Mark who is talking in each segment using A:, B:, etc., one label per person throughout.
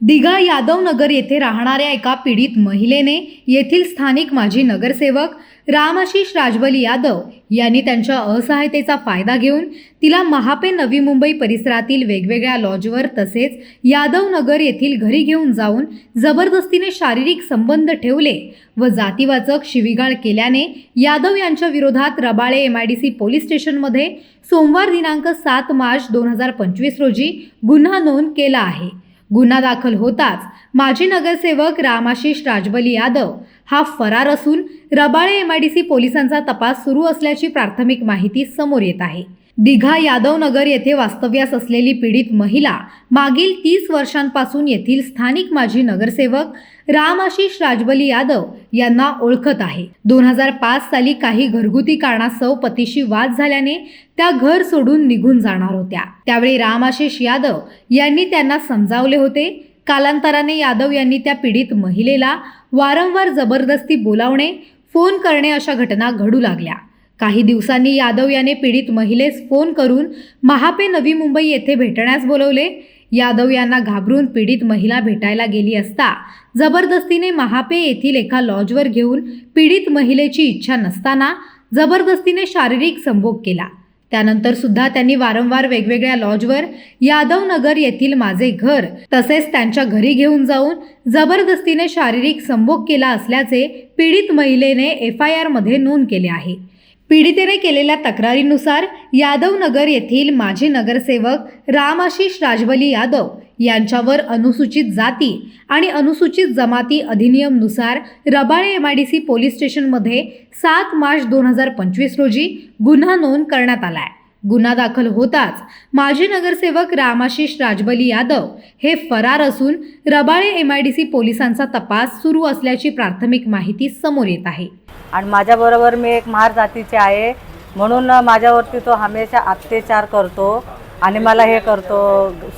A: दिघा यादव नगर येथे राहणाऱ्या एका पीडित महिलेने येथील स्थानिक माजी नगरसेवक रामाशीष राजबली यादव यांनी त्यांच्या असहायतेचा फायदा घेऊन तिला महापे नवी मुंबई परिसरातील वेगवेगळ्या लॉजवर तसेच यादव नगर येथील घरी घेऊन जाऊन जबरदस्तीने शारीरिक संबंध ठेवले व जातीवाचक शिवीगाळ केल्याने यादव यांच्या विरोधात Rabale M I D C police स्टेशनमध्ये सोमवार दिनांक सात मार्च दोन हजार पंचवीस रोजी गुन्हा नोंद केला आहे. गुन्हा दाखल होताच माजी नगरसेवक रामाशीष राजबली यादव हा फरार असून रबाळे एमआयडीसी पोलिसांचा तपास सुरू असल्याची प्राथमिक माहिती समोर येत आहे. दिघा यादव नगर येथे वास्तव्यास असलेली पीडित महिला मागील तीस वर्षांपासून येथील स्थानिक माजी नगरसेवक रामाशिष राजबली यादव यांना ओळखत आहे. दोन हजार पाच साली काही घरगुती कारणास्तव पतीशी वाद झाल्याने त्या घर सोडून निघून जाणार होत्या. त्यावेळी रामाशीष यादव यांनी त्यांना समजावले होते. कालांतराने यादव यांनी त्या पीडित महिलेला वारंवार जबरदस्ती बोलावणे फोन करणे अशा घटना घडू लागल्या. काही दिवसांनी यादव याने पीडित महिलेस फोन करून महापे नवी मुंबई येथे भेटण्यास बोलवले. यादव यांना घाबरून पीडित महिला भेटायला गेली असता जबरदस्तीने महापे येथील एका लॉजवर घेऊन पीडित महिलेची इच्छा नसताना जबरदस्तीने शारीरिक संभोग केला. त्यानंतर सुद्धा त्यांनी वारंवार वेगवेगळ्या लॉजवर यादव नगर येथील माझे घर तसेच त्यांच्या घरी घेऊन जाऊन जबरदस्तीने शारीरिक संभोग केला असल्याचे पीडित महिलेने एफ आय आरमध्ये नोंद केले आहे. पीडितेने केलेल्या तक्रारीनुसार यादव नगर येथील माजी नगरसेवक रामाशिष राजबली यादव यांच्यावर अनुसूचित जाती आणि अनुसूचित जमाती अधिनियमनुसार रबाळे सी पोलीस स्टेशनमध्ये सात मार्च दोन हजार पंचवीस रोजी गुन्हा नोंद करण्यात आला आहे. गुन्हा दाखल होताच. माजी नगरसेवक रामाशीष राजबली यादव हे फरार असून Rabale M I D C पोलिसांचा तपास सुरू असल्याची प्राथमिक माहिती समोर येत आहे.
B: आणि माझ्याबरोबर मी एक महार जातीचे आहे. म्हणून माझ्यावरती तो हमेशा अत्याचार करतो आणि मला हे करतो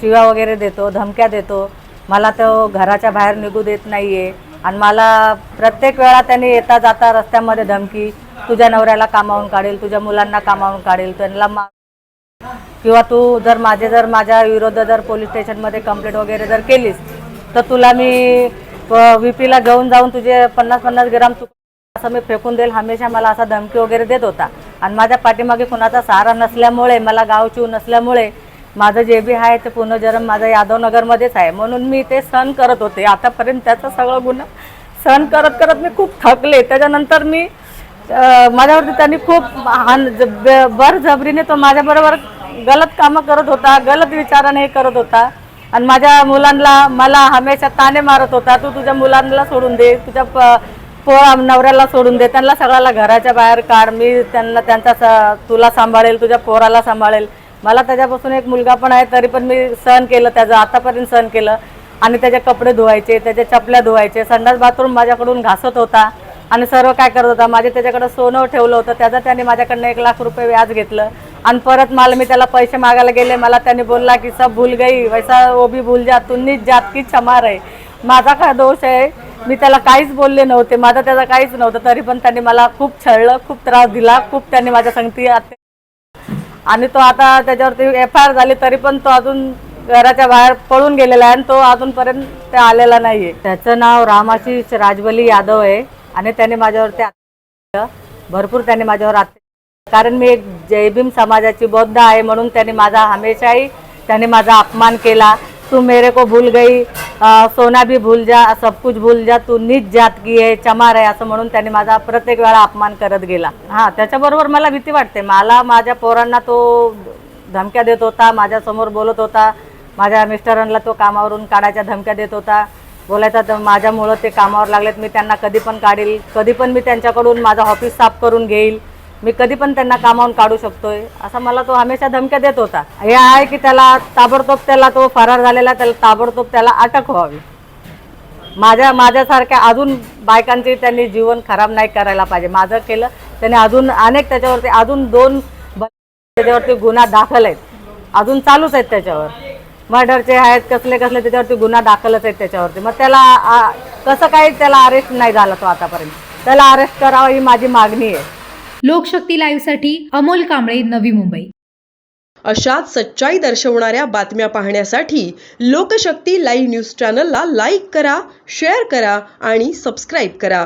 B: शिव्या वगैरे देतो धमक्या देतो. मला तो घराच्या बाहेर निघू देत नाही आहे आणि मला प्रत्येक वेळा त्याने येता जाता रस्त्यामध्ये धमकी तुझ्या नवऱ्याला कामावून काढेल तुझ्या मुलांना कामावून काढेल त्यांना मा किंवा तू जर माझे जर माझ्या विरोधात जर पोलीस स्टेशनमध्ये कंप्लेंट वगैरे जर केलीस तर तुला मी व्ही पीला घेऊन जाऊन तुझे पन्नास पन्नास ग्राम तू असं मी फेकून देईल. हमेशा मला असा धमकी वगैरे देत होता. आणि माझ्या पाठीमागे कुणाचा सहारा नसल्यामुळे मला गावची नसल्यामुळे माझं जे बी आहे ते पुनर्जन्म माझं यादवनगरमध्येच आहे. म्हणून मी ते सहन करत होते. आतापर्यंत त्याचा सगळं गुन्हा सहन करत करत मी खूप थकले. त्याच्यानंतर मी माझ्यावरती त्यांनी खूप हान ज- बरजबरीने तो माझ्याबरोबर गलत कामं करत होता गलत विचाराने हे करत होता. आणि माझ्या मुलांना मला हमेशा ताने मारत होता तू तुझ्या मुलांना सोडून दे तुझ्या प नवऱ्याला सोडून दे त्यांना सगळ्याला घराच्या बाहेर काढ मी त्यांना त्यांचा स तुला सांभाळेल तुझ्या पोराला सांभाळेल. मला त्याच्यापासून एक मुलगा पण आहे तरी पण मी सहन केलं त्याचं आतापर्यंत सहन केलं. आणि त्याचे कपडे धुवायचे त्याच्या चपल्या धुवायचे संडास बाथरूम माझ्याकडून घासत होता. आणि सर्व काय करत होता माझे त्याच्याकडं सोनं ठेवलं होतं त्याचं त्याने माझ्याकडनं एक लाख रुपये व्याज घेतलं. आणि परत मला मी त्याला पैसे मागायला गेले मला त्याने बोलला की सब भूल गई वैसा वो भी भूल जा तुन्नीच जात की क्षमा आहे माझा काय दोष आहे? मी त्याला काहीच बोलले नव्हते माझं त्याचं काहीच नव्हतं तरी पण त्यांनी मला खूप छळलं खूप त्रास दिला खूप त्यांनी माझ्या संगती आणि तो आता त्याच्यावरती एफ आय आर झाली तरी पण तो अजून घराच्या बाहेर पळून गेलेला आहे आणि तो अजूनपर्यंत ते आलेला आहे त्याचं नाव रामाशीष राजबली यादव आहे. आणि त्याने माझ्यावरती अत्याचार भरपूर त्याने माझ्यावर अत्याचार कारण मी एक जयभीम समाजाची बौद्ध आहे म्हणून त्याने माझा हमेशाही त्याने माझा अपमान केला. तू मेरे को भूल गई. अं, सोना भी भूल जा. सब कुछ भूल जा. तू नीच जात की आहे चमार आहे असं म्हणून त्याने माझा प्रत्येक वेळा अपमान करत गेला. हां त्याच्याबरोबर मला भीती वाटते. मला माझ्या पोरांना तो धमक्या देत होता. माझ्यासमोर बोलत होता. माझ्या मिस्टरांना तो कामावरून काढायच्या धमक्या देत होता. बोलायचा तर माझ्यामुळं ते कामावर लागलेत. मी त्यांना कधी पण काढील कधी पण मी त्यांच्याकडून माझं ऑफिस साफ करून घेईल. मी कधी पण त्यांना कामावून काढू शकतोय. असा मला तो हमेशा धमक्या देत होता. हे आहे की त्याला ताबडतोब त्याला तो फरार झालेला त्याला ताबडतोब त्याला अटक व्हावी. माझ्या माझ्यासारख्या अजून बायकांचे त्यांनी जीवन खराब नाही करायला पाहिजे. माझं केलं त्याने अजून अनेक त्याच्यावरती अजून दोन त्याच्यावरती गुन्हा दाखल आहेत. अजून चालूच आहेत त्याच्यावर. मर्डरचे आहेत कसले कसले त्याच्यावरती गुन्हा दाखलच आहेत त्याच्यावरती. मग त्याला कसं काही त्याला अरेस्ट नाही झाला तो आतापर्यंत. त्याला अरेस्ट करावं ही माझी मागणी आहे.
A: लोकशक्ती लाईव्हसाठी अमोल कांबळे नवी मुंबई.
C: अशाच सच्चाई दर्शवणाऱ्या बातम्या पाहण्यासाठी लोकशक्ती लाईव्ह न्यूज चॅनलला लाईक करा शेअर करा आणि सबस्क्राईब करा.